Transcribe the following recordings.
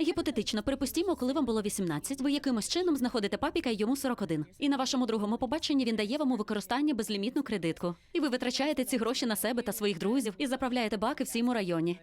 Гіпотетично, припустімо, коли вам було 18, ви якимось чином знаходите папіка і йому 41. І на вашому другому побаченні він дає вам у використання безлімітну кредитку. І ви витрачаєте ці гроші на себе та своїх друзів і заправляєте баки в цьому районі.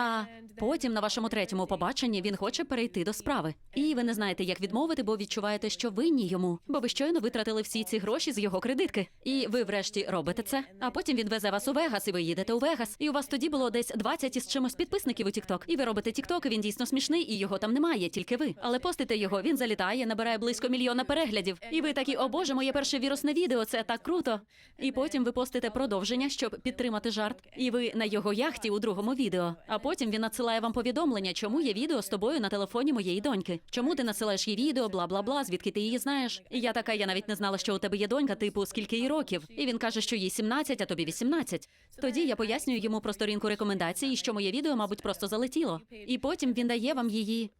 А потім на вашому третьому побаченні він хоче перейти до справи. І ви не знаєте, як відмовити, бо відчуваєте, що винні йому, бо ви щойно витратили всі ці гроші з його кредитки. І ви врешті робите це. А потім він везе вас у Вегас, і ви їдете у Вегас. І у вас тоді було десь 20 із чимось підписників у TikTok. І ви робите TikTok, і він дійсно смішний, і його там немає, тільки ви. Але постите його, він залітає, набирає близько мільйона переглядів. І ви такі, о боже, моє перше вірусне відео, це так круто. І потім ви постите продовження, щоб підтримати жарт. І ви на його яхті у другому відео. А потім він надсилає вам повідомлення, чому є відео з тобою на телефоні моєї доньки. Чому ти насилаєш їй відео, бла бла бла, звідки ти її знаєш? І я така, я навіть не знала, що у тебе є донька, типу, скільки їй років. І він каже, що їй 17, а тобі 18. Тоді я пояснюю йому про сторінку рекомендацій, що моє відео, мабуть, просто залетіло. І потім він дає вам її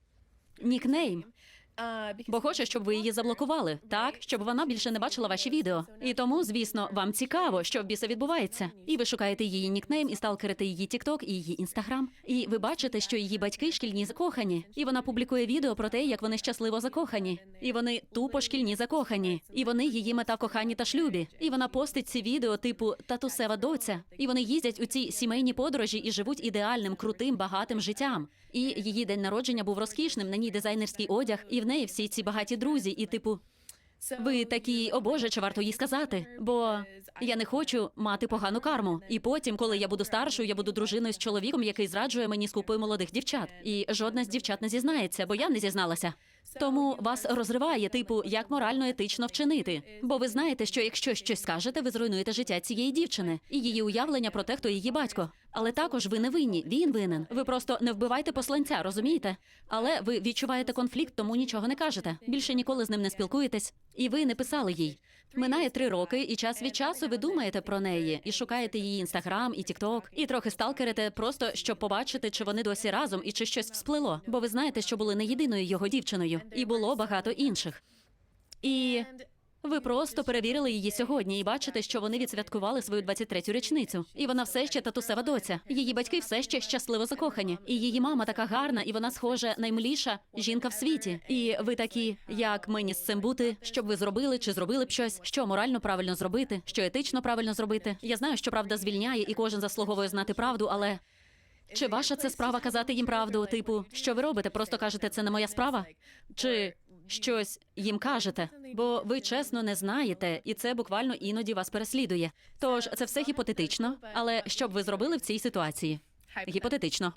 нікнейм. Бо хоче, щоб ви її заблокували, так щоб вона більше не бачила ваші відео. І тому, звісно, вам цікаво, що в біса відбувається. І ви шукаєте її нікнейм і сталкерите її TikTok і її інстаграм. І ви бачите, що її батьки шкільні закохані. І вона публікує відео про те, як вони щасливо закохані. І вони тупо шкільні закохані. І вони її мета кохані та шлюбі. І вона постить ці відео, типу татусева доця. І вони їздять у ці сімейні подорожі і живуть ідеальним, крутим, багатим життям. І її день народження був розкішним. На ній дизайнерський одяг, і в неї всі ці багаті друзі. І типу, ви такі, о Боже, чи варто їй сказати? Бо я не хочу мати погану карму. І потім, коли я буду старшою, я буду дружиною з чоловіком, який зраджує мені з купою молодих дівчат. І жодна з дівчат не зізнається, бо я не зізналася. Тому вас розриває, типу, як морально етично вчинити. Бо ви знаєте, що якщо щось скажете, ви зруйнуєте життя цієї дівчини і її уявлення про те, хто її батько. Але також ви не винні, він винен. Ви просто не вбивайте посланця, розумієте? Але ви відчуваєте конфлікт, тому нічого не кажете. Більше ніколи з ним не спілкуєтесь. І ви не писали їй. Минає три роки, і час від часу ви думаєте про неї і шукаєте її інстаграм і тікток, і трохи сталкерите, просто щоб побачити, чи вони досі разом і чи щось всплило. Бо ви знаєте, що були не єдиною його дівчиною, і було багато інших. І ви просто перевірили її сьогодні і бачите, що вони відсвяткували свою 23-ю річницю. І вона все ще татусева доця. Її батьки все ще щасливо закохані. І її мама така гарна, і вона схожа наймиліша жінка в світі. І ви такі, як мені з цим бути, щоб ви зробили чи зробили б щось, що морально правильно зробити, що етично правильно зробити. Я знаю, що правда звільняє, і кожен заслуговує знати правду, але. Чи ваша це справа казати їм правду? Типу, що ви робите? Просто кажете, це не моя справа? Чи щось їм кажете? Бо ви чесно не знаєте, і це буквально іноді вас переслідує. Тож це все гіпотетично, але що б ви зробили в цій ситуації? Гіпотетично.